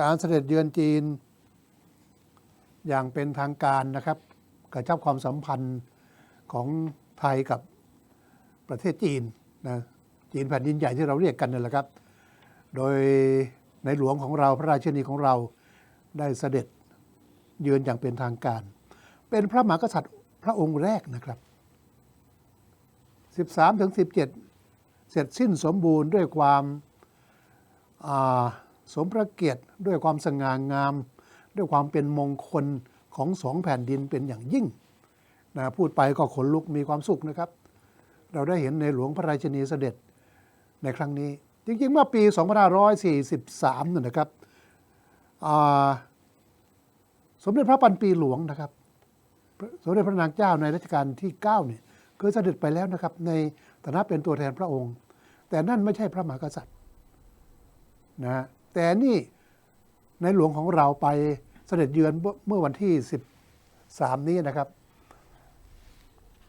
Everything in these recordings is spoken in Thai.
การเสด็จเยือนจีน อย่างเป็นทางการนะครับกระชับความสัมพันธ์ของไทยกับประเทศจีนนะจีนแผ่นดินใหญ่ที่เราเรียกกันนั่นแหละครับ โดยในหลวงของเราพระราชินีของเราได้เสด็จเยือนอย่างเป็นทางการ เป็นพระมหากษัตริย์พระองค์แรกนะครับ 13ถึง17 เสร็จสิ้นสมบูรณ์ด้วยความอ่า สมพระเกียรติด้วยความสง่างาม ด้วยความเป็นมงคลของสองแผ่นดินเป็นอย่างยิ่งนะพูดไปก็ขนลุกมีความสุขนะครับ เราได้เห็นในหลวงพระราชินีเสด็จในครั้งนี้ จริงๆเมื่อปี 2543นั่นนะครับสมเด็จพระปันปีหลวงนะครับ สมเด็จพระนางเจ้าในรัชกาลที่9เนี่ยเคยเสด็จไปแล้วนะครับ ในฐานะเป็นตัวแทนพระองค์ แต่นั่นไม่ใช่พระมหากษัตริย์นะฮะ แต่นี่ในหลวงของเราไปเสด็จเยือนเมื่อวันที่ 13 นี้นะครับ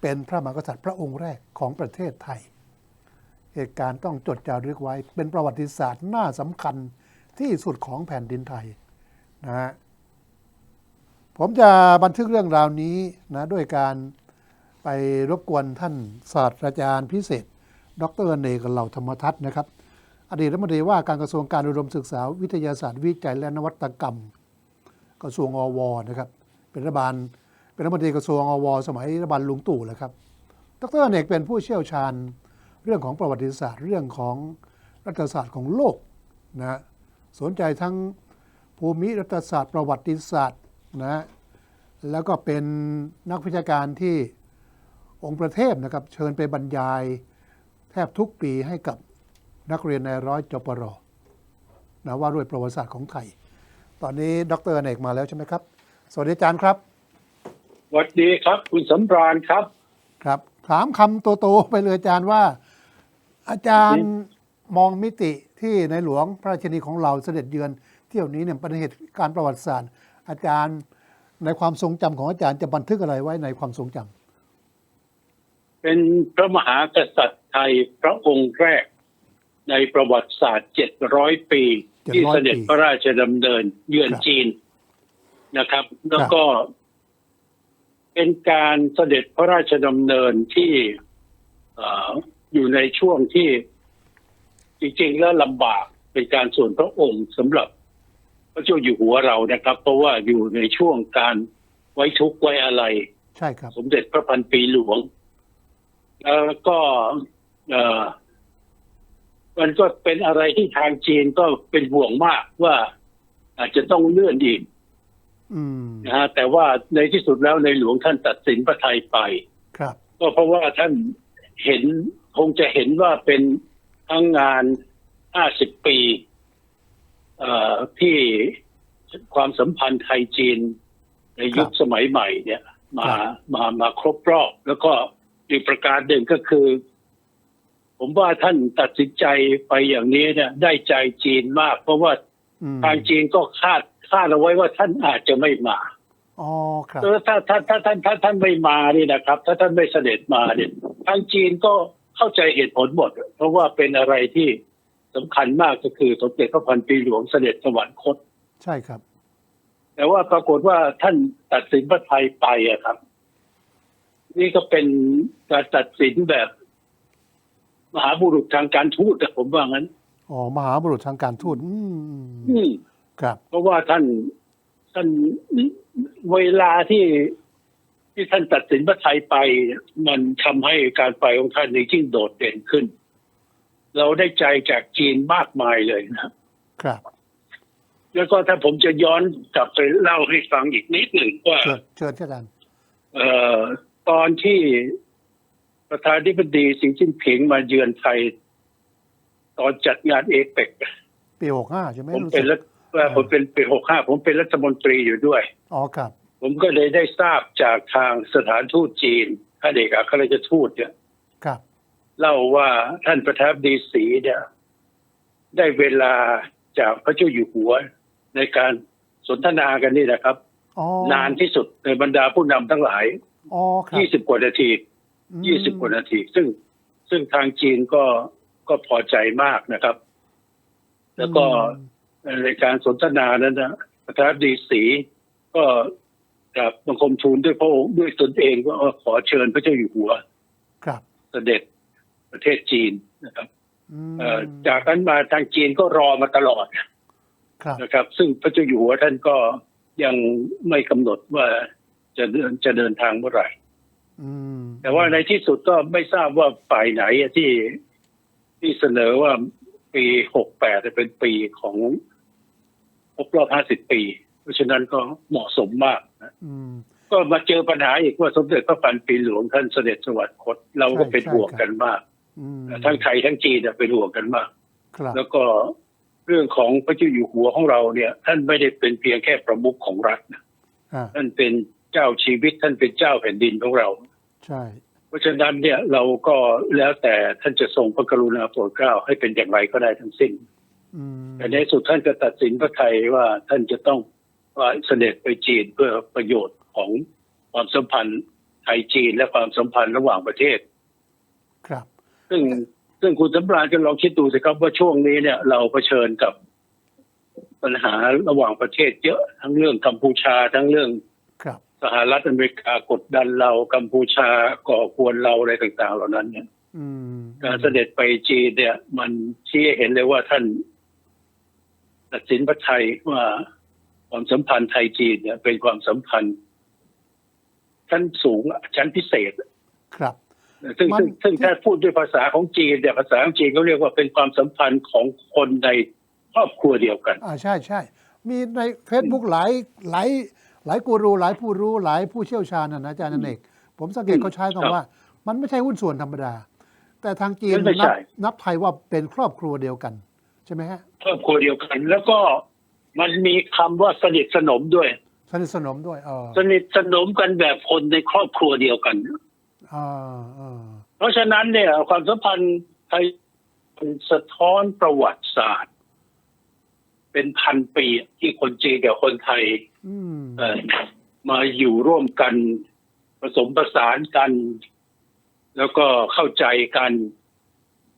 เป็นพระมหากษัตริย์พระองค์แรกของประเทศไทย เหตุการณ์ต้องจดจารึกไว้ เป็นประวัติศาสตร์น่าสำคัญที่สุดของแผ่นดินไทยนะฮะผมจะบันทึกเรื่องราวนี้นะด้วยการไปรบกวนท่านศาสตราจารย์พิเศษ ดรเนกเหล่าธรรมทัศน์นะครับ อดีตรัฐมนตรีว่าการกระทรวงการอุดมศึกษาวิทยาศาสตร์วิจัยและนวัตกรรม กระทรวงอวนะครับเป็นรัฐบาลเป็นรัฐมนตรีกระทรวงอวสมัยรัฐบาลลุงตู่แหละครับ ดรเนกเป็นผู้เชี่ยวชาญเรื่องของประวัติศาสตร์ เรื่องของรัฐศาสตร์ของโลกนะสนใจทั้งภูมิรัฐศาสตร์ ประวัติศาสตร์นะแล้วก็เป็นนักวิชาการที่องค์ประเทศนะครับเชิญไปบรรยายแทบทุกปีให้กับ นักเรียนในร้อยจปรนะว่าด้วยประวัติศาสตร์ของไทย ตอนนี้ดรเนกมาแล้วใช่ไหมครับ สวัสดีอาจารย์ครับสวัสดีครับ คุณสำราญครับ ครับ ถามคำโตๆไปเลยอาจารย์ว่า อาจารย์มองมิติที่ในหลวงพระราชินีของเราเสด็จเยือน เที่ยวนี้เนี่ยเป็นเหตุการณ์ประวัติศาสตร์ อาจารย์ในความทรงจำของอาจารย์จะบันทึกอะไรไว้ในความทรงจำเป็นพระมหากษัตริย์ไทยพระองค์แรก ในประวัติศาสตร์700ปี ที่เสด็จพระราชดำเนินเยือนจีนนะครับ แล้วก็เป็นการเสด็จพระราชดำเนินที่เอออยู่ในช่วงที่จริงๆแล้วลำบากเป็นการส่วนพระองค์สำหรับพระเจ้าอยู่หัวเรานะครับ เพราะว่าอยู่ในช่วงการไว้ทุกข์ไว้อะไร ใช่ครับ สมเด็จพระพันปีหลวง แล้วก็เอ่อ มันก็เป็นอะไรที่ทางจีนก็เป็นห่วงมากว่า อาจจะต้องเลื่อนอีกอืมนะฮะแต่ว่าในที่สุดแล้วในหลวงท่านตัดสินพระไทยไป ครับ ก็เพราะว่าท่านเห็นคงจะเห็นว่าเป็นทั้งงาน 50 ปีเอ่อที่ความสัมพันธ์ไทยจีน ในยุคสมัยใหม่เนี่ย มามามาครบรอบ แล้วก็อีกประการหนึ่งก็คือ ผมว่าท่านตัดสินใจไปอย่างนี้เนี่ยได้ใจจีนมาก เพราะว่าอืมทางจีนก็คาดคาดเอาไว้ว่าท่านอาจจะไม่มาอ๋อครับเออถ้าถ้าถ้าท่านถ้าท่านไม่มานี่นะครับ ถ้าท่านไม่เสด็จมาเนี่ยทางจีนก็เข้าใจเหตุผลหมด เพราะว่าเป็นอะไรที่สำคัญมากก็คือสมเด็จพระพันปีหลวงเสด็จสวรรคต ใช่ครับ แต่ว่าปรากฏว่าท่านตัดสินพระไทยไปอะครับ นี่ก็เป็นการตัดสินแบบ มหาบุรุษทางการทูตอะผมว่างั้นอ๋อมหาบุรุษทางการทูตอืมอืมครับ เพราะว่าท่านท่านเวลาที่ที่ท่านตัดสินพระไทยไป มันทำให้การไปของท่านนี่ยิ่งโดดเด่นขึ้น เราได้ใจจากจีนมากมายเลยนะครับครับ แล้วก็ถ้าผมจะย้อนกลับไปเล่าให้ฟังอีกนิดหนึ่งว่าเชิญเชิญอาจารย์เอ่อตอนที่ ประธานาธิบดีสีจิ้นผิงมาเยือนไทย ตอนจัดงานเอเปกปีหกห้าใช่ไหมผมรู้เป็สึนกรัฐว่าผมเป็นปีหกห้าผมเป็นรัฐมนตรีอยู่ด้วยอ๋อครับ ผมก็เลยได้ทราบจากทางสถานทูตจีนท่านเอกอัครราชทูตเนี่ยครับเล่าว่าท่านประธานาธิบดีสีเนี่ย ได้เวลาจากพระเจ้าอยู่หัว ในการสนทนากันนี่นะครับอ๋อนานที่สุดในบรรดาผู้นำทั้งหลายอ๋อครับยี่สิบกว่านาทีอืม ยี่สิบกว่านาที ซึ่งซึ่งทางจีนก็ก็พอใจมากนะครับ แล้วก็ในการสนทนานั้นนะประธานาธิบดีสีก็กราบบังคมทูลด้วยพระองค์ด้วยตนเองว่าเออขอเชิญพระเจ้าอยู่หัว ครับเสด็จประเทศจีนนะครับอืมเอ่อจากนั้นมาทางจีนก็รอมาตลอดครับนะครับ ซึ่งพระเจ้าอยู่หัวท่านก็ยังไม่กำหนดว่าจะเดินจะเดินทางเมื่อไหร่อืม แต่ว่าในที่สุดก็ไม่ทราบว่าฝ่ายไหนที่ที่เสนอว่าปีหกแปดเป็นปีของครบรอบห้าสิบปี เพราะฉะนั้นก็เหมาะสมมากนะอืมก็มาเจอปัญหาอีกว่าสมเด็จพระพันปีหลวงท่านเสด็จสวรรคตเราก็เป็นใช่ห่วงครับกันมากอืมทั้งไทยทั้งจีนเนี่ยเป็นห่วงกันมากครับแล้วก็เรื่องของพระเจ้าอยู่หัวของเราเนี่ย ท่านไม่ได้เป็นเพียงแค่ประมุขของรัฐนะอ่าท่านเป็นเจ้าชีวิตท่านเป็นเจ้าแผ่นดินของเรา ใช่ เพราะฉะนั้นเนี่ยเราก็แล้วแต่ท่านจะทรงพระกรุณาโปรดเกล้าให้เป็นอย่างไรก็ได้ทั้งสิ้นอืมแต่ในสุดท่านก็ตัดสินพระไทยว่าท่านจะต้องว่าเสด็จไปจีนเพื่อประโยชน์ของความสัมพันธ์ไทยจีนและความสัมพันธ์ระหว่างประเทศ ครับ ซึ่งซึ่งคุณสำราญก็ลองคิดดูสิครับว่าช่วงนี้เนี่ย เราเผชิญกับปัญหาระหว่างประเทศเยอะทั้งเรื่องกัมพูชาทั้งเรื่องครับ สหรัฐอเมริกากดดันเรากัมพูชาก่อกวนเราอะไรต่าง ๆ เหล่านั้นเนี่ยอืมการเสด็จไปจีนเนี่ย มันชี้ให้เห็นเลยว่าท่านตัดสินพระไทยว่าความสัมพันธ์ไทยจีนเนี่ยเป็นความสัมพันธ์ ชั้นสูงชั้นพิเศษ ครับ ซึ่งมันซึ่งซึ่งถ้าพูดด้วยภาษาของจีนเนี่ยภาษาของจีนเขาเรียกว่าเป็นความสัมพันธ์ของคนในครอบครัวเดียวกัน อ่าใช่ใช่มีใน Facebook หลายหลาย หลายกูรูหลายผู้รู้หลายผู้เชี่ยวชาญนะนะอาจารย์อเนกผมสังเกตเขาใช้ครับคำว่า มันไม่ใช่หุ้นส่วนธรรมดา แต่ทางจีนไม่นัใช่นับไทยว่าเป็นครอบครัวเดียวกัน ใช่ไหมฮะครอบครัวเดียวกัน แล้วก็มันมีคำว่าสนิทสนมด้วยสนิทสนมด้วยเออสนิทสนมกันแบบคนในครอบครัวเดียวกันอ่าอ่าเพราะฉะนั้นเนี่ย ความสัมพันธ์ไทยมันสะท้อนประวัติศาสตร์ เป็นพันปีที่คนจีนกับคนไทยอื มเอ่อมาอยู่ร่วมกัน ผสมผสานกัน แล้วก็เข้าใจกัน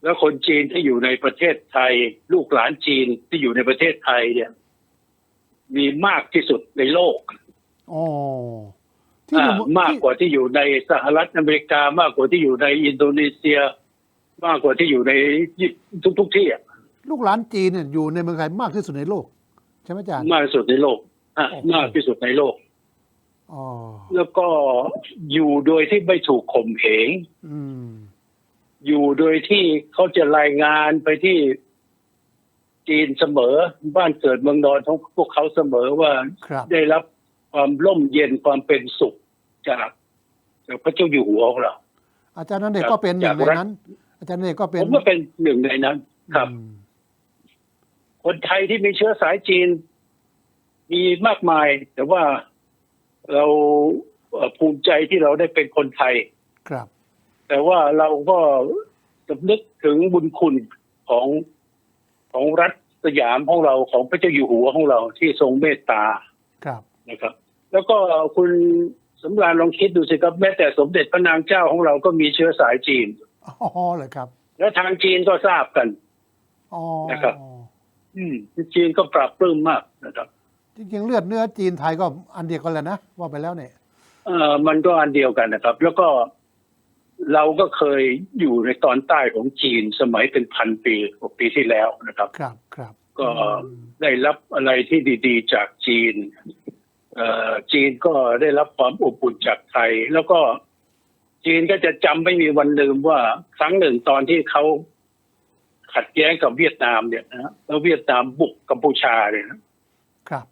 แล้วคนจีนที่อยู่ในประเทศไทย ลูกหลานจีนที่อยู่ในประเทศไทย เนี่ย มีมากที่สุดในโลกอ๋อที่อ่าอยู่มากที่กว่าที่อยู่ในสหรัฐอเมริกามากกว่าที่อยู่ในอินโดนีเซีย มากกว่าที่อยู่ในทุกทุกๆที่อะลูกหลานจีนเนี่ยอยู่ในเมืองไทยมากที่สุดในโลก ใช่ไหมอาจารย์มากที่สุดในโลก อะโอ้โหมากที่สุดในโลก อ๋อ แล้วก็อยู่โดยที่ไม่ถูกข่มเหงอืม อยู่โดยที่เขาจะรายงานไปที่จีนเสมอบ้านเกิดเมืองนอนของพวกเขาเสมอว่าครับ ได้รับความร่มเย็นความเป็นสุขจากจากพระเจ้าอยู่หัวของเรา อาจารย์นันเดชจากก็เป็นหนึ่งในจากรัฐนั้น อาจารย์นันเดชก็เป็นผมก็เป็นหนึ่งในนั้น ครับ อืมคนไทยที่มีเชื้อสายจีน มีมากมาย แต่ว่าเราเอ่อภูมิใจที่เราได้เป็นคนไทย ครับ แต่ว่าเราก็สำนึกถึงบุญคุณของของรัฐสยามของเราของพระเจ้าอยู่หัวของเราที่ทรงเมตตาครับนะครับ แล้วก็คุณสำราญลองคิดดูสิครับแม้แต่สมเด็จพระนางเจ้าของเราก็มีเชื้อสายจีนอ๋อเลยครับ และทางจีนก็ทราบกันอ๋อนะครับ อืมจีนก็ปรับปลื้มมากนะครับ จริงๆเลือดเนื้อจีนไทยก็อันเดียวกันแหละนะว่าไปแล้วเนี่ยเอ่อมันก็อันเดียวกันนะครับ แล้วก็เราก็เคยอยู่ในตอนใต้ของจีนสมัยเป็นพันปีกว่าปีที่แล้วนะครับ ครับครับ ก็อืมได้รับอะไรที่ดีๆ จากจีนเอ่อจีนก็ได้รับความอบอุ่นจากไทย แล้วก็จีนก็จะจำไม่มีวันลืมว่าครั้งหนึ่งตอนที่เขาขัดแย้งกับเวียดนามเนี่ยนะแล้วเวียดนามบุกกัมพูชาเนี่ยนะครับ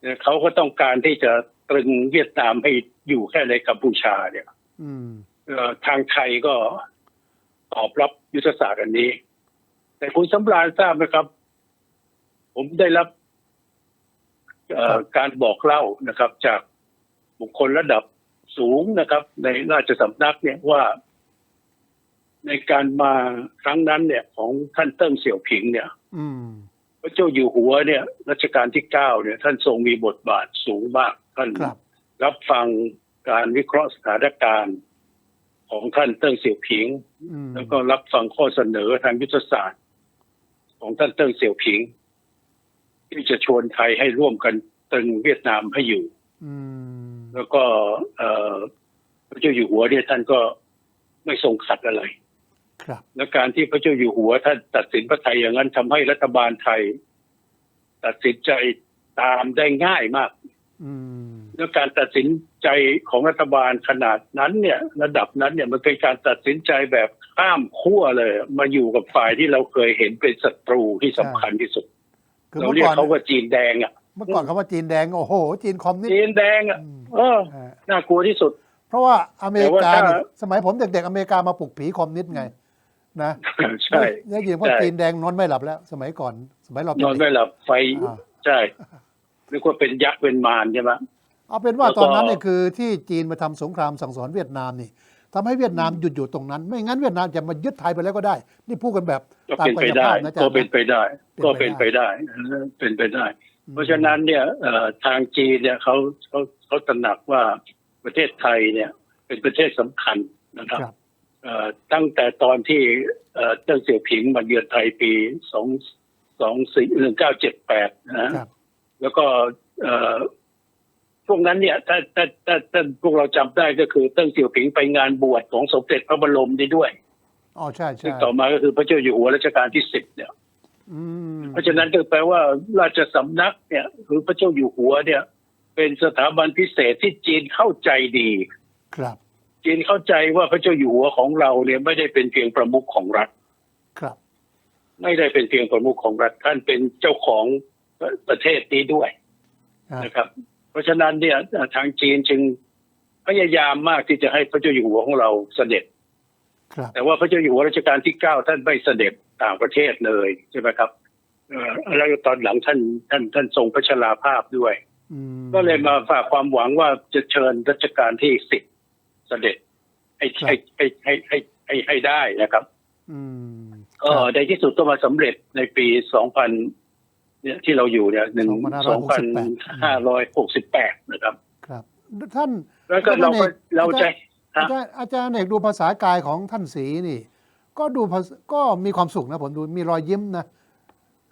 เนี่ยเขาก็ต้องการที่จะตรึงเวียดนามให้อยู่แค่ในกัมพูชาเนี่ยอืมเอ่อทางไทยก็ตอบรับยุทธศาสตร์อันนี้ แต่คุณสำราญทราบไหมครับ ผมได้รับเอ่อการบอกเล่านะครับ จากบุคคลระดับสูงนะครับ ในราชสำนักเนี่ยว่า ในการมาครั้งนั้นเนี่ย ของท่านเติ้งเสี่ยวผิงเนี่ย อืม พระเจ้าอยู่หัวเนี่ยรัชกาลที่เก้าเนี่ย ท่านทรงมีบทบาทสูงมาก ท่านครับรับฟังการวิเคราะห์สถานการณ์ของท่านเติ้งเสี่ยวผิงอืมแล้วก็รับฟังข้อเสนอทางยุทธศาสตร์ ของท่านเติ้งเสี่ยวผิง ที่จะชวนไทยให้ร่วมกันตึงเวียดนามให้อยู่อืมแล้วก็เอ่อพระเจ้าอยู่หัวเนี่ยท่านก็ไม่ทรงขัดอะไรครับ และการที่พระเจ้าอยู่หัวท่านตัดสินพระไทยอย่างนั้นทำให้รัฐบาลไทย ตัดสินใจตามได้ง่ายมากอืมและการตัดสินใจของรัฐบาลขนาดนั้นเนี่ย ระดับนั้นเนี่ยมันเป็นการตัดสินใจแบบข้ามขั้วเลย มาอยู่กับฝ่ายที่เราเคยเห็นเป็นศัตรูที่สำคัญที่สุดคือเราเมื่อเรียกก่อนเขาว่าจีนแดงอะเมื่อก่อนคำว่าจีนแดงโอ้โห จีนคอมมิวนิสจีต์นแดงอะอืมเออเออน่ากลัวที่สุด เพราะว่าอเมริกาแต่ว่าถ้านี่สมัยผมเด็กๆอเมริกามาปลุกผีคอมมิวนิสต์ไง นะใช่ได้ยินว่าใช่จีนแดงนอนไม่หลับแล้ว สมัยก่อน สมัยเราเป็นนอนเด็ไม่กหลับไฟอ่าใช่นึกว่าเป็นยักษ์เป็นมารใช่ไหมเอาเป็นว่าแล้วก็ตอนนั้นเนี่ยคือที่จีนมาทำสงครามสั่งสอนเวียดนามนี่ทำให้เวียดนามหยุดอยู่ตรงนั้น ไม่งั้นเวียดนามจะมายึดไทยไปแล้วก็ได้ นี่พูดกันแบบก็ตามเป็นกาไปยได้ภาพนะอาจารก็ย์เป็นนะไปได้เป็นก็ไปเป็นไปได้ได้ เป็นไปได้ เพราะฉะนั้นเนี่ยเอ่อทางจีนเนี่ยเขาเขาเขาตระหนักว่าประเทศไทยเนี่ย เป็นประเทศสำคัญนะครับครับเอ่อ ตั้งแต่ตอนที่เอ่อเติ้งเสี่ยวผิงมาเยือนไทยปีสองสองสี่หนึ่งเก้าเจ็ดแปดนะครับแล้วก็เอ่อพวกนั้นเนี่ยถ้าถ้าถ้าถ้าพวกเราจำได้ก็คือเติ้งเสี่ยวผิงไปงานบวชของสมเด็จพระบรมนี่ด้วยอ๋อใช่ซึ่ใช่งต่อมาก็คือพระเจ้าอยู่หัวรัชกาลที่สิบเนี่ยอืมเพราะฉะนั้นก็แปลว่าราชสำนักเนี่ยคือพระเจ้าอยู่หัวเนี่ย เป็นสถาบันพิเศษที่จีนเข้าใจดี ครับ จีนเข้าใจว่าพระเจ้าอยู่หัวของเราเนี่ยไม่ได้เป็นเพียงประมุขของรัฐครับ ไม่ได้เป็นเพียงประมุขของรัฐท่านเป็นเจ้าของประเทศนี้ด้วยครับนะครับ เพราะฉะนั้นเนี่ยทางจีนจึงพยายามมากที่จะให้พระเจ้าอยู่หัวของเราเสด็จครับแต่ว่าพระเจ้าอยู่หัวรัชกาลที่เก้าท่านไม่เสด็จต่างประเทศเลยใช่ไหมครับเอ่อแล้วตอนหลังท่านท่านท่านทรงพระชราภาพด้วยอืมก็เลยมาฝากความหวังว่าจะเชิญรัชกาลที่สิบ เสด็จให้ให้ให้ให้ให้ให้ให้ได้นะครับอืมก็ในที่สุดก็มาสำเร็จในปีสองพันเนี่ยที่เราอยู่เนี่ยหนึ่งสองพันห้าร้อยหกสิบแปดนะครับ ครับ ท่านแล้วก็เราก็เราจะอาจารย์อาจารย์เอกดูภาษากายของท่านสีนี่ ก็ดูภาษก็มีความสุขนะผมดูมีรอยยิ้มนะ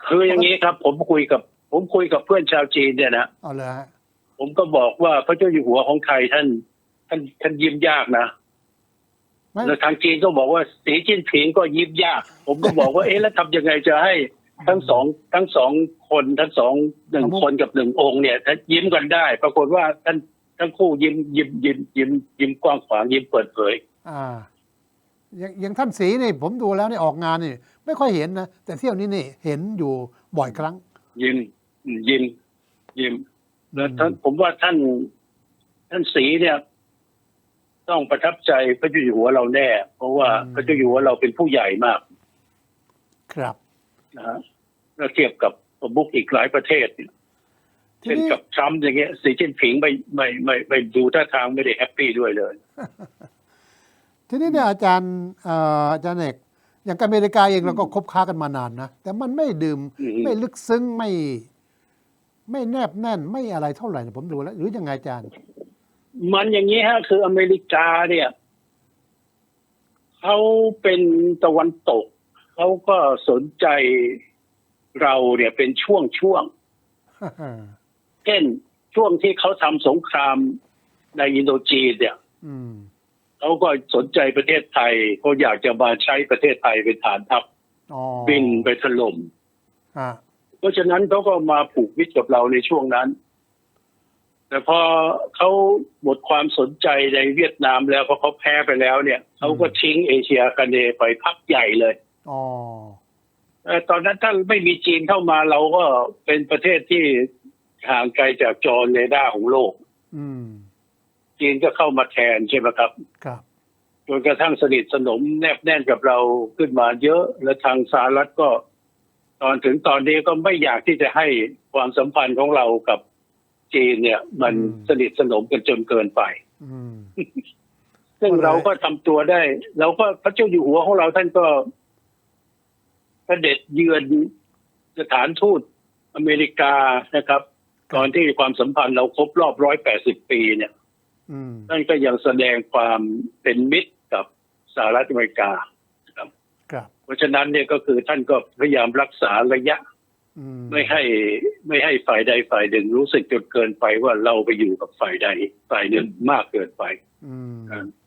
คืออย่างนี้ครับ ผมคุยกับ ผมคุยกับเพื่อนชาวจีนเนี่ยนะเอาเลยฮะผมก็บอกว่าพระเจ้าอยู่หัวของไทยท่าน ท่านท่านยิ้มยากนะไม่แล้วทางจีนก็บอกว่าสีจิ้นผิงก็ยิ้มยาก ผมก็บอกว่าเอ๊ะแล้วทำยังไงจะให้ทั้งสองทั้งสองคนทั้งสองหนึ่งคนกับหนึ่งองค์เนี่ยท่านยิ้มกันได้ ปรากฏว่าท่านทั้งคู่ยิ้มยิ้มยิ้มยิ้มยิ้มกว้างขวางยิ้มเปิดเผย อ่าอย่างอย่างท่านสีนี่ผมดูแล้วนี่ออกงานนี่ ไม่ค่อยเห็นนะแต่เที่ยวนี้นี่เห็นอยู่บ่อยครั้ง ยิ้มยิ้มยิ้มแล้วท่านผมว่าท่านท่านสีเนี่ย ต้องประทับใจพระเจ้าอยู่หัวเราแน่ เพราะว่าอืมพระเจ้าอยู่หัวเราเป็นผู้ใหญ่มาก ครับนะฮะถ้าเทียบกับประมุขอีกหลายประเทศเนี่ยทีเช่นนี้กับทรัมป์อย่างเงี้ยสีจิ้นผิงไม่ไม่ไม่ไม่ดูท่าทางไม่ได้แฮปปี้ด้วยเลย ทีนี้เนี่ยอาจารย์เอ่ออาจารย์เอกอย่างอเมริกาเองเราก็คบค้ากันมานานนะแต่มันไม่ดื่มอืมไม่ลึกซึ้งไม่ ไม่แนบแน่นไม่อะไรเท่าไหร่นะผมดูแล้ว หรือยังไงอาจารย์ มันอย่างนี้ฮะ คืออเมริกาเนี่ยเขาเป็นตะวันตก เขาก็สนใจเราเนี่ยเป็นช่วงช่วงๆเช่นช่วงที่เขาทำสงครามในอินโดจีนเนี่ยอืมเขาก็สนใจประเทศไทยเขาอยากจะมาใช้ประเทศไทยเป็นฐานทัพอ๋อบินไปถล่มฮะเพราะฉะนั้นเขาก็มาผูกมิตรกับเราในช่วงนั้น แต่พอเขาหมดความสนใจในเวียดนามแล้วเพราะเขาแพ้ไปแล้วเนี่ยเขาก็ทิ้งเอเชียกันเนไปพักใหญ่เลยอ๋อเอ่อตอนนั้นถ้าไม่มีจีนเข้ามาเราก็เป็นประเทศที่ห่างไกลจากจอเรดาร์ของโลกอืมจีนก็เข้ามาแทนใช่ไหมครับ ครับจนกระทั่งสนิทสนมแนบแน่นกับเราขึ้นมาเยอะและทางสหรัฐก็ ตอนถึงตอนนี้ก็ไม่อยากที่จะให้ความสัมพันธ์ของเรากับ จีนเนี่ย มันอืมสนิทสนมกันจนเกินไปอืมซึ่งก็เลยเราก็ทำตัวได้เราก็พระเจ้าอยู่หัวของเราท่านก็เสด็จเยือนสถานทูตอเมริกานะครับ ตอนที่ความสัมพันธ์เราครบรอบร้อยแปดสิบปีเนี่ยอืมท่านก็ยังแสดงความเป็นมิตรกับสหรัฐอเมริกาครับ เพราะฉะนั้นเนี่ยก็คือท่านก็พยายามรักษาระยะอืม ไม่ให้ไม่ให้ฝ่ายใดฝ่ายหนึ่งรู้สึกจนเกินไปว่าเราไปอยู่กับฝ่ายใดฝ่ายหนึ่งมากเกินไปอืม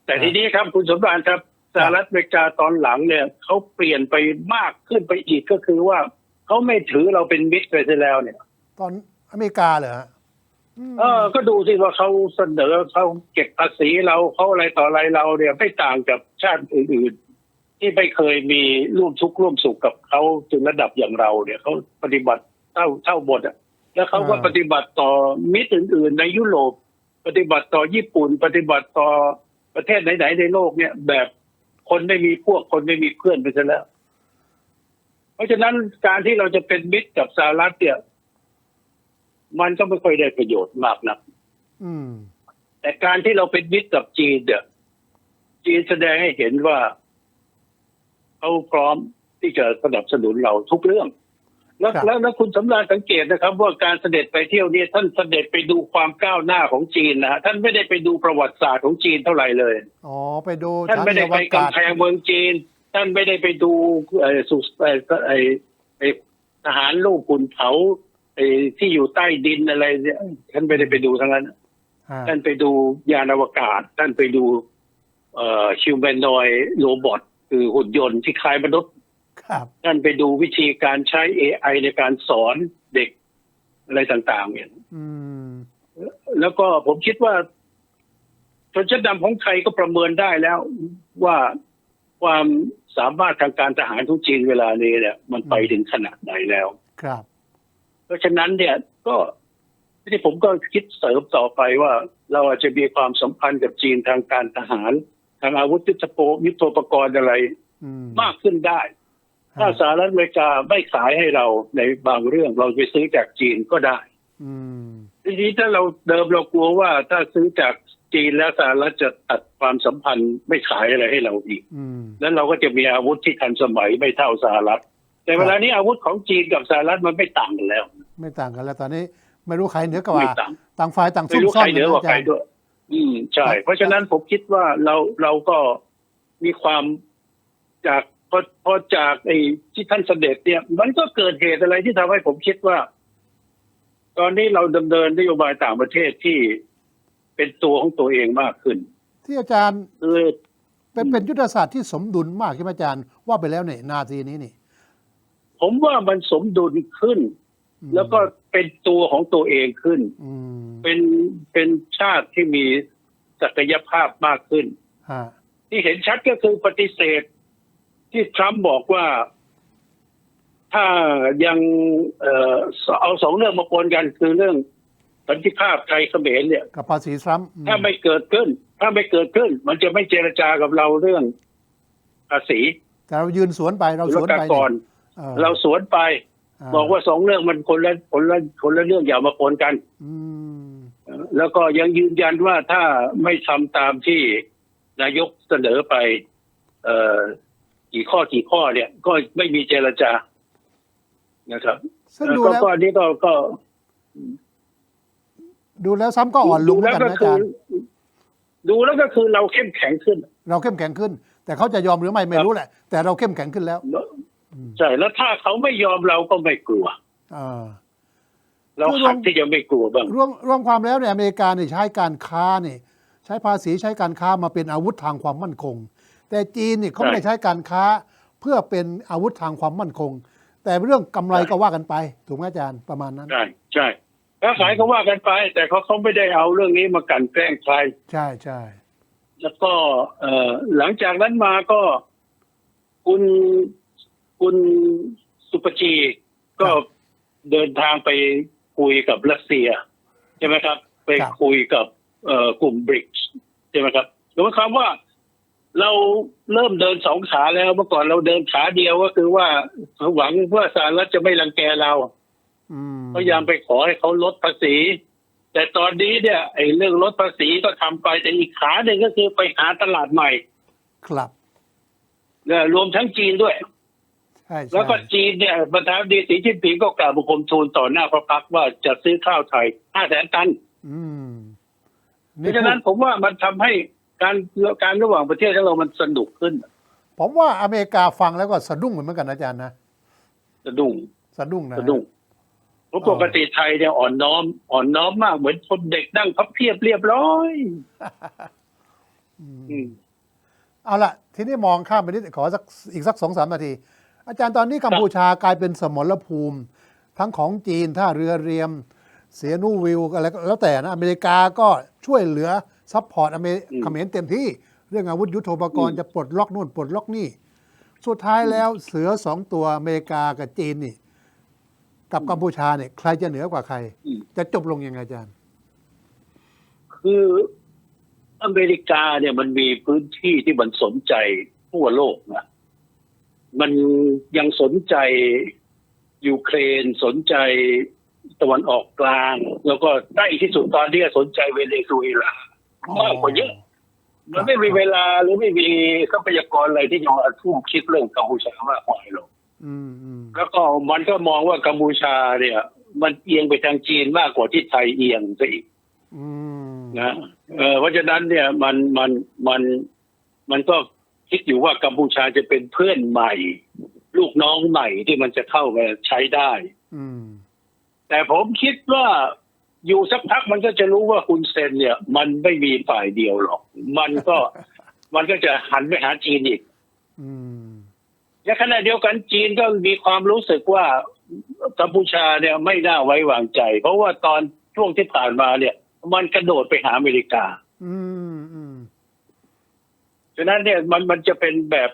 แต่ทีนี้ครับคุณสมบัติครับสหรัฐอเมริกาตอนหลังเนี่ยเขาเปลี่ยนไปมากขึ้นไปอีกก็คือว่าเขาไม่ถือเราเป็นมิตรไปเสียแล้วเนี่ย ตอนอเมริกาเหรอฮะมเออ ก็ดูสิว่าเขาเสนอเขาเก็บภาษีเราเขาอะไรต่ออะไรเราเนี่ยไม่ต่างกับชาติอื่นๆ ที่ไม่เคยมีร่วมทุกข์ร่วมสุขกับเขาถึงระดับอย่างเราเนี่ยเขาปฏิบัติเท่าเท่าบทอะแล้วเขาก็ปฏิบัติต่อมิตรอื่น ๆ ในยุโรป ปฏิบัติต่อญี่ปุ่น ปฏิบัติต่อประเทศไหนๆในโลกเนี่ยแบบคนไม่มีพวกคนไม่มีเพื่อนไปซะแล้ว เพราะฉะนั้นการที่เราจะเป็นมิตรกับสหรัฐเนี่ย มันก็ไม่ค่อยได้ประโยชน์มากนักอืมแต่การที่เราเป็นมิตรกับจีนเนี่ยจีนแสดงให้เห็นว่า เขาพร้อมที่จะสนับสนุนเราทุกเรื่อง แล้วครับแล้วแล้วคุณสำราญสังเกตนะครับ ว่าการเสด็จไปเที่ยวนี้ท่านเสด็จไปดูความก้าวหน้าของจีนนะฮะท่านไม่ได้ไปดูประวัติศาสตร์ของจีนเท่าไหร่เลยอ๋อไปดูท่านไม่ได้ไปอวกาศกำแพงเมืองจีน ท่านไม่ได้ไปดูเอ่อสุเอ่อไอ้ไอ้ทหารลูกขุนเขาไอ้ที่อยู่ใต้ดินอะไรเนี่ยท่านไม่ได้ไปดูทั้งนั้นฮะท่านไปดูยานอวกาศ ท่านไปดู เอ่อชิวแมนนอยโรบอท คือหุ่นยนต์ที่คล้ายมนุษย์ครับท่านไปดูวิธีการใช้ AI ในการสอนเด็กอะไรต่างๆเนี่ยอืมแล้วก็ผมคิดว่าชนชั้นนำของไทยก็ประเมินได้แล้วว่าความสามารถทางการทหารของจีนเวลานี้เนี่ย มันไปถึงขนาดไหนแล้ว ครับ เพราะฉะนั้นเนี่ยก็ที่ผมก็คิดเสริมต่อไปว่า เราอาจจะมีความสัมพันธ์กับจีนทางการทหาร ทางอาวุธยุทโธปยุทโธปกรณ์อะไรอืมมากขึ้นได้ ถ้าสหรัฐอเมริกาไม่ขายให้เราในบางเรื่องเราไปซื้อจากจีนก็ได้อืมทีนี้ถ้าเราเดิมเรากลัวว่าถ้าซื้อจากจีนแล้วสหรัฐจะตัดความสัมพันธ์ไม่ขายอะไรให้เราอีกอืมแล้วเราก็จะมีอาวุธที่ทันสมัยไม่เท่าสหรัฐ แต่เวลานี้อาวุธของจีนกับสหรัฐมันไม่ต่างกันแล้ว ไม่ต่างกันแล้วตอนนี้ไม่รู้ใครเหนือกว่าไม่ต่างต่างฝ่ายต่างไม่ซุ่มรู้ซ่ใคอรนเหนือกว่าอาใครจารย์ด้วย อืมใช่ครับเพราะฉะนั้นผมคิดว่าเราเราก็มีความจากพอพอจากไอ้ที่ท่านเสด็จเนี่ย มันก็เกิดเหตุอะไรที่ทำให้ผมคิดว่า ตอนนี้เราดำเนินนโยบายต่างประเทศที่เป็นตัวของตัวเองมากขึ้น ที่อาจารย์คือเป็นเป็นยุทธศาสตร์ที่สมดุลมากใช่ไหมอาจารย์ว่าไปแล้วเนี่ยนาทีนี้นี่ ผมว่ามันสมดุลขึ้นอืมแล้วก็ เป็นตัวของตัวเองขึ้นอืมเป็นเป็นชาติที่มีศักยภาพมากขึ้นฮะที่เห็นชัดก็คือปฏิเสธ ที่ทรัมป์บอกว่าถ้ายังเอ่อเอาสองเรื่องมาปนกันคือเรื่องสันติภาพไทยเขมรเนี่ยกับภาษีทรัมป์อืถ้าไม่เกิดขึ้น ถ้าไม่เกิดขึ้น มันจะไม่เจรจากับเราเรื่องภาษีแต่เรายืนสวนไปเราสศุวนลไปกากรนี่ออเราสวนไปา บอกว่าสองเรื่องมันคนละคนละคนละเรื่องอย่ามาปนกันอืมแล้วก็ยังยืนยันว่าถ้าไม่ทำตามที่นายกเสนอไป เอ่อกี่ข้อกี่ข้อเนี่ย ก็ไม่มีเจรจานะครับซึ่งดูก็แล้วก็อันนี้ก็ก็ ดูแล้วซ้ำก็อ่อนลงเหมือนกันก็นะอาคืจาอรย์ดูแล้วก็คือเราเข้มแข็งขึ้น เราเข้มแข็งขึ้น แต่เขาจะยอมหรือไม่ไม่รู้แหละ แต่เราเข้มแข็งขึ้นแล้ว ใช่แล้วถ้าเขาไม่ยอมเราก็ไม่กลัวอ่าเราคือรวมหัดที่จะไม่กลัวบ้างรวมรวมความแล้วเนี่ยอเมริกาเนี่ยใช้การค้าเนี่ยใช้ภาษีใช้การค้ามาเป็นอาวุธทางความมั่นคง แต่จีนเนี่ยเขาไม่ได้ใช้การค้าเพื่อเป็นอาวุธทางความมั่นคง แต่เรื่องกำไรก็ว่ากันไป ถูกไหมอาจารย์ประมาณนั้น ใช่ใช่ถ้าขายก็ว่ากันไป แต่เขาเขาไม่ได้เอาเรื่องนี้มากลันแกล้งใครใช่ใช่แล้วก็เอ่อหลังจากนั้นมาก็คุณ คุณสุปจีก็เดินทางไปคุยกับรัสเซีย ใช่ไหมครับ ไปคุยกับเอ่อกลุ่มบริกใช่ไหมครับหมายความว่าเราเริ่มเดินสองขาแล้วเมื่อก่อนเราเดินขาเดียวก็คือว่าหวังว่าสหรัฐจะไม่รังแกเราอืมพยายามไปขอให้เขาลดภาษี แต่ตอนนี้เนี่ยไอ้เรื่องลดภาษีก็ทำไปแต่อีกขาหนึ่งก็คือไปหาตลาดใหม่ ครับเนี่ยรวมทั้งจีนด้วยใช่ใช่ แล้วก็จีนเนี่ยประธานาธิบดีสีจิ้นผิงก็กล่าวบังคมทูลต่อหน้าพระพักตร์ว่าจะซื้อข้าวไทยห้าแสนตันอืมเพราะฉะนั้นผมว่ามันทำให้การการระหว่างประเทศของเรามันสนุกขึ้น ผมว่าอเมริกาฟังแล้วก็สะดุ้งเหมือนกันนะอาจารย์นะสะดุ้งสะดุ้งนะสะดุ้งเพราะปกติไทยเนี่ยอ่อนน้อม อ่อนน้อมมากเหมือนคนเด็กนั่งพับเพียบเรียบร้อยอืมเอาละทีนี้มองข้ามไปนิดขอสักอีกสักสองสามนาที อาจารย์ตอนนี้กัมพูชากลายเป็นสมรภูมิ ทั้งของจีนท่าเรือเรียม เสียนูวิวอะไรก็แล้วแต่นะอเมริกาก็ช่วยเหลือซัพพอร์ตอเมริอืมเขมรเต็มที่ เรื่องอาวุธยุโทโธปกรณ์อืมจะปลดล็อกนู่นปลดล็อกนี่ สุดท้ายแล้วเสือสองตัวอเมริกากับจีนนี่ กับกัมพูชาเนี่ยใครจะเหนือกว่าใครอืมจะจบลงยังไงอาจารย์ คืออเมริกาเนี่ยมันมีพื้นที่ที่มันสนใจทั่วโลกนะ มันยังสนใจยูเครนสนใจตะวันออกกลาง แล้วก็ใกล้ที่สุดตอนนี้สนใจเวเนซุเอลามากกว่าเยอะมันไม่มีเวลาหรือไม่มีทรัพยากรอะไรที่จะมาทุ่มคิดเรื่องกัมพูชามากกว่าหรอกอืมอืมแล้วก็มันก็มองว่ากัมพูชาเนี่ย มันเอียงไปทางจีนมากกว่าที่ไทยเอียงซะอีกอืมนะเออเพราะฉะนั้นเนี่ยมันมันมันมันก็ คิดอยู่ว่ากัมพูชาจะเป็นเพื่อนใหม่ ลูกน้องใหม่ที่มันจะเข้ามาใช้ได้อืมแต่ผมคิดว่าอยู่สักพักมันก็จะรู้ว่าคุณเซนเนี่ย มันไม่มีฝ่ายเดียวหรอก มันก็มันก็จะหันไปหาจีนอีกอืมและขณะเดียวกันจีนก็มีความรู้สึกว่ากัมพูชาเนี่ยไม่น่าไว้วางใจ เพราะว่าตอนช่วงที่ผ่านมาเนี่ย มันกระโดดไปหาอเมริกา อืมอืมฉะนั้นเนี่ยมันมันจะเป็นแบบ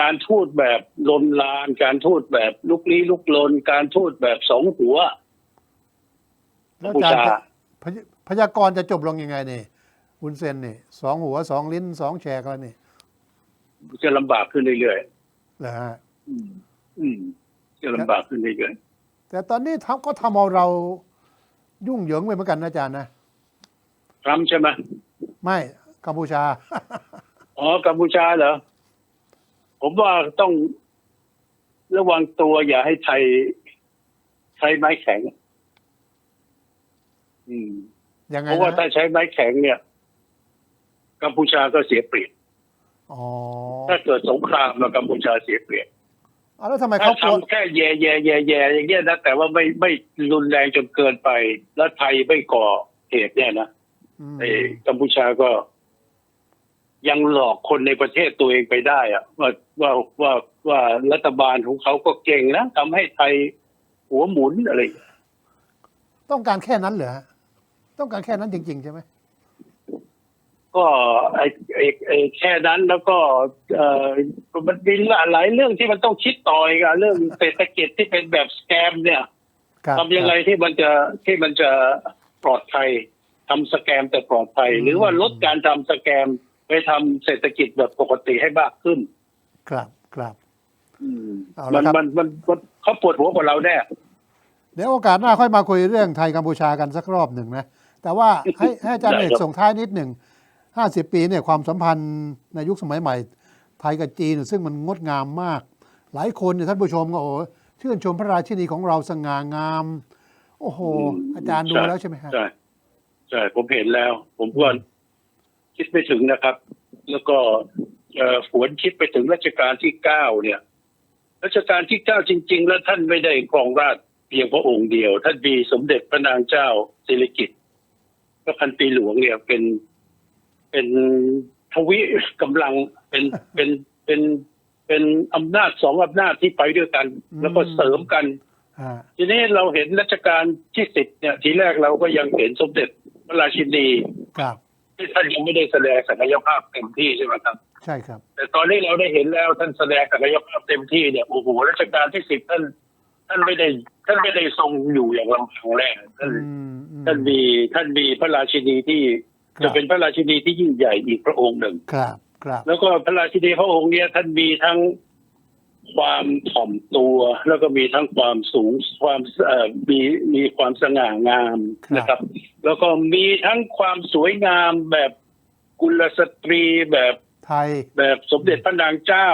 การทูตแบบลนลาน การทูตแบบลุกลี้ลุกลน การทูตแบบสองหัวแล้วอาจารย์บูชาพยพยากรณ์จะจบลงยังไงเนี่ยวุนเซนเนี่ยสองหัวสองลิ้นสองแฉกแล้วนี่ จะลำบากขึ้นเรื่อยเหรอฮะๆอืมอืมจะลำบากขึ้นเรื่อยแต่ตอนนี้ทำก็ทำเอาเรายุ่งเหยิงไปเหมือนกันนะอาจารย์นะๆทรัมป์ใช่ไหมไม่กัมพูชา อ๋อกัมพูชาเหรอ ผมว่าต้องระวังตัวอย่าให้ไทยใช้ไม้แข็ง อืมยังไงเพราะว่านะถ้าใช้ไม้แข็งเนี่ย กัมพูชาก็เสียเปรียบอ๋อถ้าเกิดสงครามแล้วกัมพูชาเสียเปรียบเอาแล้วทำไมถ้าเขากลัวทำแค่แย่แย่แย่แย่อย่างเงี้ยนะแต่ว่าไม่ไม่รุนแรงจนเกินไป แล้วไทยไม่ก่อเหตุเนี่ยนะอืมไอ้กัมพูชาก็ ยังหลอกคนในประเทศตัวเองไปได้อะว่าว่าว่าว่ารัฐบาลของเขาก็เก่งนะทำให้ไทยหัวหมุนอะไร ต้องการแค่นั้นเหรอฮะต้องการแค่นั้นจริง ๆ ใช่ไหมก็ไอ้ไอ้ไอ้แค่นั้นแล้วก็ เออมันมีหลายเรื่องที่มันต้องคิดต่ออีกอะเรื่องเศรษฐกิจที่เป็นแบบสแกม เนี่ยครับทำยังไงที่มันจะที่มันจะปลอดภัยทำสแกมแต่ปลอดภัย หรือว่าลดการทำสแกม ไปทำเศรษฐกิจแบบปกติให้มากขึ้น ครับครับอืมเอามัละนครับ มันมันมันเขาปวดหัวกว่าเราแน่ เดี๋ยวโอกาสหน้าค่อยมาคุยเรื่องไทยกัมพูชากันสักรอบหนึ่งนะ แต่ว่าให้ให้อาจารย์ได้เอกครับ ส่งท้ายนิดหนึ่งห้าสิบปีเนี่ยความสัมพันธ์ในยุคสมัยใหม่ ไทยกับจีน ซึ่งมันงดงามมาก หลายคนเนี่ยท่านผู้ชมก็โอ้โหชื่นชมพระราชินีของเราสง่างาม โอ้โห อาจารย์ดูแล้วใช่ไหมฮะ ใช่ใช่ผมเห็นแล้ว ผมก็ คิดไม่ถึงนะครับ แล้วก็เอ่อหวนคิดไปถึงรัชกาลที่เก้าเนี่ยรัชกาลที่เก้าจริง ๆ แล้วท่านไม่ได้ครองราชย์เพียงพระองค์เดียว ท่านมีสมเด็จพระนางเจ้าสิริกิติ์พระพันปีหลวงเนี่ยเป็นเป็นทวิกำลังเป็นเป็นเป็นเป็นอำนาจสองอำนาจที่ไปด้วยกัน แล้วก็เสริมกันอ่าทีนี้เราเห็นรัชกาลที่สิบเนี่ยทีแรกเราก็ยังเห็นสมเด็จพระราชินีครับ ที่ท่านยังไม่ได้แสดงศักยภาพเต็มที่ใช่ไหมครับ ใช่ครับ แต่ตอนนี้เราได้เห็นแล้วท่านแสดงศักยภาพเต็มที่เนี่ยโอ้โหรัชกาลที่สิบท่าน ท่านไม่ได้ ท่านไม่ได้ทรงอยู่อย่างลำพังแรกท่านอืมอืมท่านมีท่านมีพระราชินีที่ครับจะเป็นพระราชินีที่ยิ่งใหญ่อีกพระองค์หนึ่งครับ ครับ แล้วก็พระราชินีพระองค์เนี่ยท่านมีทั้ง ความถ่อมตัว แล้วก็มีทั้งความสูงความเอ่อมีมีความสง่างามนะครับ แล้วก็มีทั้งความสวยงามแบบกุลสตรีแบบไทยแบบสมเด็จพระนางเจ้า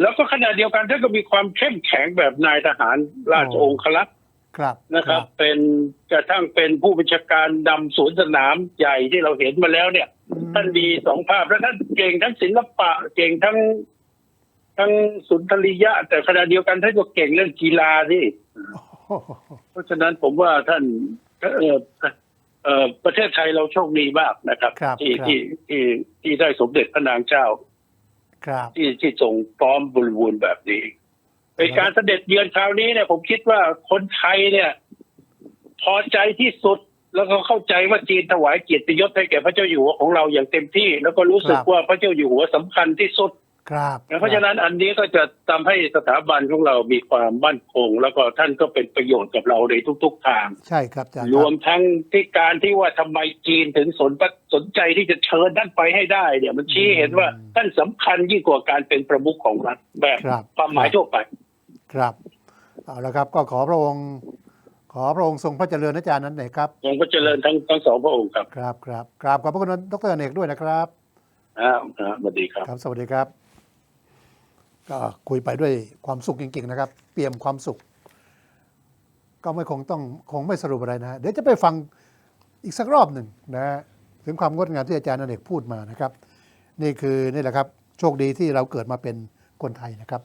แล้วก็ขณะเดียวกันท่านก็มีความเข้มแข็งแบบนายทหารราชองครักษ์ครับนะครับ เป็นกระทั่งเป็นผู้บัญชาการนำสวนสนามใหญ่ที่เราเห็นมาแล้วเนี่ยอืมท่านมีสองภาพ แล้วท่านเก่งทั้งศิลปะ เก่งทั้ง ทั้งสุนทรียะ แต่ขณะเดียวกันท่านก็เก่งเรื่องกีฬาที่โอ้โหเพราะฉะนั้นผมว่าท่านเอ่อเอ่อประเทศไทยเราโชคดีมากนะครับครับที่ครับที่ที่ที่ได้สมเด็จพระนางเจ้า ครับ ที่ที่ทรงพร้อมบริบูรณ์แบบนี้ในการเสด็จเยือนคราวนี้เนี่ย ผมคิดว่าคนไทยเนี่ย พอใจที่สุดแล้วก็เข้าใจว่าจีนถวายเกียรติยศให้แก่พระเจ้าอยู่หัวของเราอย่างเต็มที่ แล้วก็รู้สึกว่าพระเจ้าอยู่หัวสำคัญที่สุด ครับเพราะฉะนั้นอันนี้ก็จะทำให้สถาบันของเรามีความมั่นคง แล้วก็ท่านก็เป็นประโยชน์กับเราในทุก ๆ ทาง ใช่ครับอาจารย์รวมทั้งที่การที่ว่าทำไมจีนถึงสนสนใจที่จะเชิญท่านไปให้ได้ เนี่ยมันชี้เห็นว่าท่านสำคัญยิ่งกว่าการเป็นประมุขของรัฐแบบครับความหมายทั่วไป ครับเอาละครับก็ขอพระองค์ขอพระองค์ทรงพระเจริญอาจารย์นั้นหน่อยครับทรงพระเจริญทั้งทั้งสองพระองค์ครับครับครับกราบขอบพระคุณดรอเนกด้วยนะครับอ่าอ่าสวัสดีครับครับ สวัสดีครับ ก็คุยไปด้วยความสุขจริงๆนะครับ เปี่ยมความสุข ก็ไม่คงต้องคงไม่สรุปอะไรนะเดี๋ยวจะไปฟังอีกสักรอบหนึ่งนะฮะถึงความงดงามที่อาจารย์อเนกพูดมานะครับ นี่คือนี่แหละครับ โชคดีที่เราเกิดมาเป็นคนไทยนะครับ